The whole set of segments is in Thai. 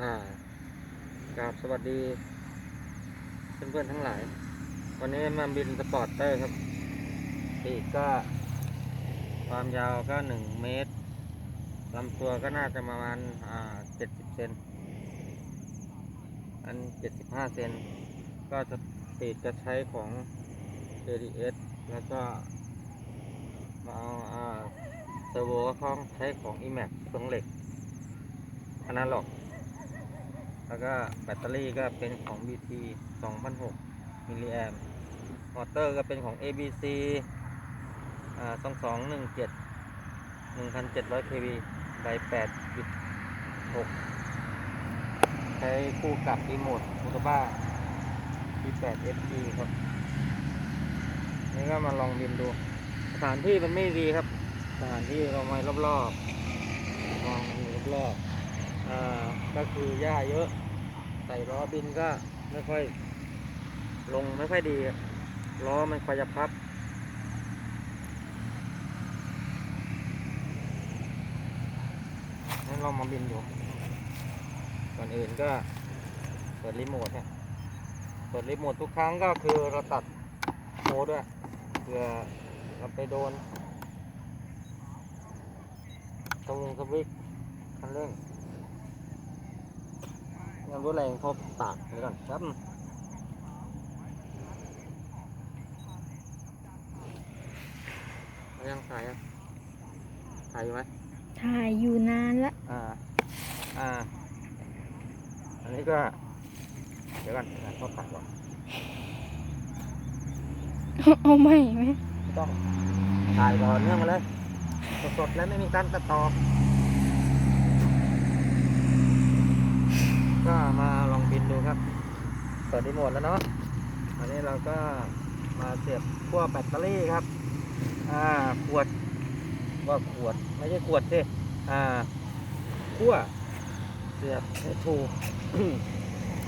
อ่ากราบสวัสดี เพื่อนๆทั้งหลาย วันนี้มาบินสปอร์ตเตอร์ครับปีกก็ ความยาวก็หนึ่งเมตรลำตัวก็น่าจะประมาณอ่าเจ็ดสิบเซนอันเจ็ดสิบห้าเซนก็จะปีกจะใช้ของ ADS แล้วก็มาเอาอ่าเซอร์โวก็ของใช้ของ eMax เครื่องเหล็กอนาล็อก แล้วก็แบตเตอรี่ก็เป็นของ BT 2006มิลลิแอมมอเตอร์ก็เป็นของ ABC อ่า2217 1700 kV ใบ8.6 ใช้คู่กับรีโมทมูตบ้า P8 FG ครับ นี่ก็มาลองบินดู สถานที่มันไม่ดีครับ สถานที่เราไม่รอบๆ มองดูรอบๆอ่า ก็คือหญ้าเยอะ ใส่ล้อบินก็ไม่ค่อย ลงไม่ค่อยดีล้อมันคอยะพับงั้นลองมาบินดูก่อนอื่นก็เปิดรีโมทฮะเปิดรีโมททุกครั้งก็คือเราตัดโหมด้วยเผื่อเราไปโดนตรงสวิตช์คันเร่ง ยังรู้แรงพบตากเดี๋ยวก่อนครับเอายังถ่ายอะถ่ายอยู่ไหมถ่ายอยู่นานละอ่า อ่า อันนี้ก็ เดี๋ยวก่อนอะเขาตัดก่อนเอาใหม่ไหมไม่ต้องถ่ายก่อนเนื่องมาเลย สดๆแล้วไม่มีการตัดต่อ ก็มาลองบิ นดูครับเปิดรีโมทแล้วเนาะอันนี้เราก็มาเสียบขั้วแบตเตอรี่ครับ อ่าขวดว่าขวดไม่ใช่ขวดสิอ่าขั้วเสียบให้ถูก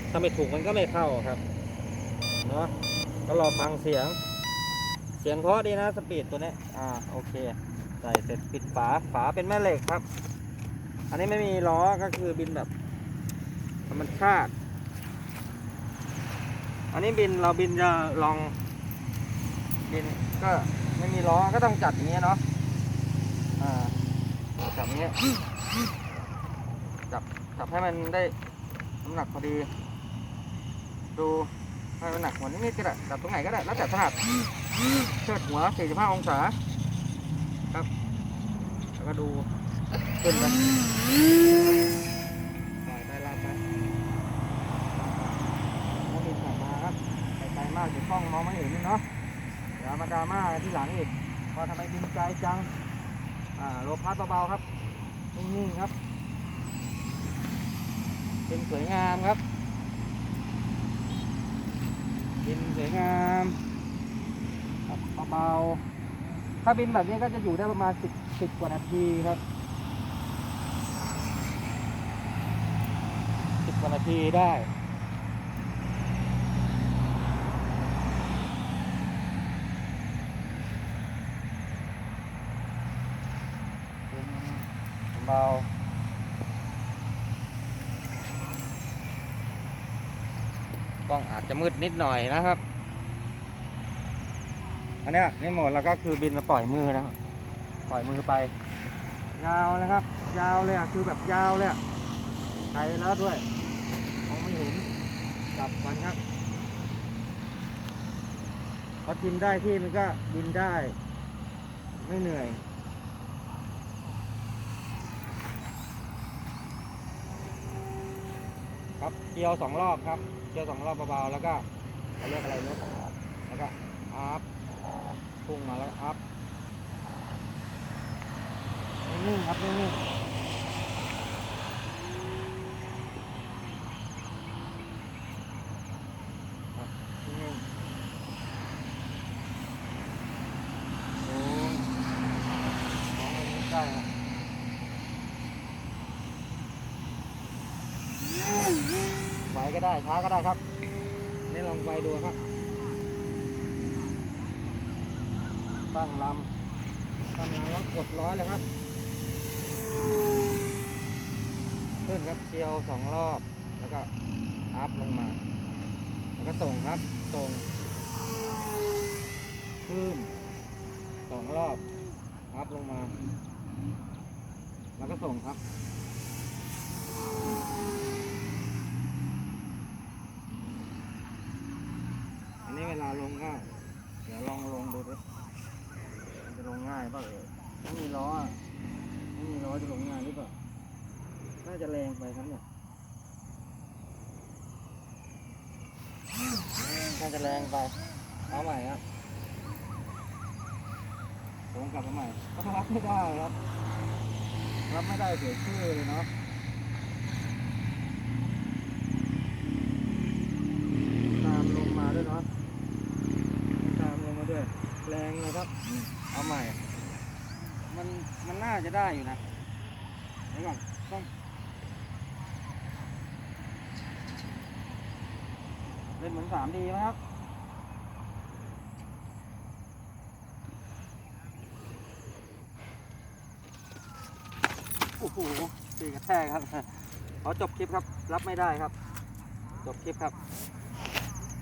ถ้าไม่ถูกมันก็ไม่เข้าครับเนาะก็รอฟังเสียง เสียงเพราะดีนะสปีดตัวนี้อ่าโอเคใส่เสร็จปิดฝาฝาเป็นแม่เหล็กครับ อันนี้ไม่มีล้อก็คือบินแบบธรรมชาติ อันนี้บินเราบินจะลอง บินก็ไม่มีล้อก็ต้องจัดอย่างเงี้ยเนาะอ่าจับอย่างเงี้ยจับจับให้มันได้น้ำหนักพอดี ดูให้มันหนักหัวนิดๆก็ได้จับตรงไหนก็ได้แล้วแต่ถนัดเชิดหัว 45 องศาครับ แล้วก็ดูขึ้นไปปล่อยไปลากไปแล้วบินกลับมาครับไกลๆ มองมองไม่เห็นนี่เนาะเดี๋ยวมาดราม่าที่หลังอีกว่าทำไมบินไกลจัง อ่าโลพัดเบาๆครับ นิ่งๆครับเป็นสวยงามครับบินสวยงามครับเบาๆถ้าบินแบบนี้ก็จะอยู่ได้ประมาณสิบสิบกว่านาทีครับสิบกว่านาทีได้บิน เบากล้องอาจจะมืดนิดหน่อยนะครับ อันนี้นี่โหมดแล้วก็คือบินมาปล่อยมือนะครับ ปล่อยมือไป ยาวนะครับ ยาวเลยอะคือแบบยาวเลยอะไกลแล้วด้วยมองไม่เห็นจับมันครับพอกินได้ที่มันก็บินได้ ไม่เหนื่อย ครับเกียวสองรอบครับเกียวสองรอบเบาๆแล้วก็เขาเรียกอะไรรถแล้วก็อัพพุ่งมาแล้วอัพนิ่งครับนิ่งๆครับนิ่งๆโอ้ยมองไม่เห็นใกล้ครับ ไหวก็ได้ช้าก็ได้ครับนี่ลองไปดูครับตั้งลำตั้งลำแล้วกดร้อยเลยครับขึ้นครับเชียวสองรอบแล้วก็อัพลงมา แล้วก็ส่งครับส่งขึ้นสองรอบอัพลงมา แล้วก็ส่งครับ อันนี้เวลาลงก็เดี๋ยวลองลงดูดิมันจะลงง่ายเปล่าเอ่ยไม่มีล้อไม่มีล้อจะลงง่ายหรือเปล่า น่าจะแรงไปครับเนี่ย น่าจะแรงไป เอาใหม่ครับผมกลับมาใหม่รับไม่ได้ครับ รับไม่ได้เสียชื่อเลยเนาะ ตามลงมาด้วยเนาะ ตามลงมาด้วย แร งเลยครับ เอาใหม่ มันมันน่าจะได้อยู่นะเดี๋ยวก่อนต้องเล่นเหมือนสามดีไหมครับโอ้โหตีกระแทกครับ ขอจบคลิปครับ รับไม่ได้ครับ จบคลิปครับ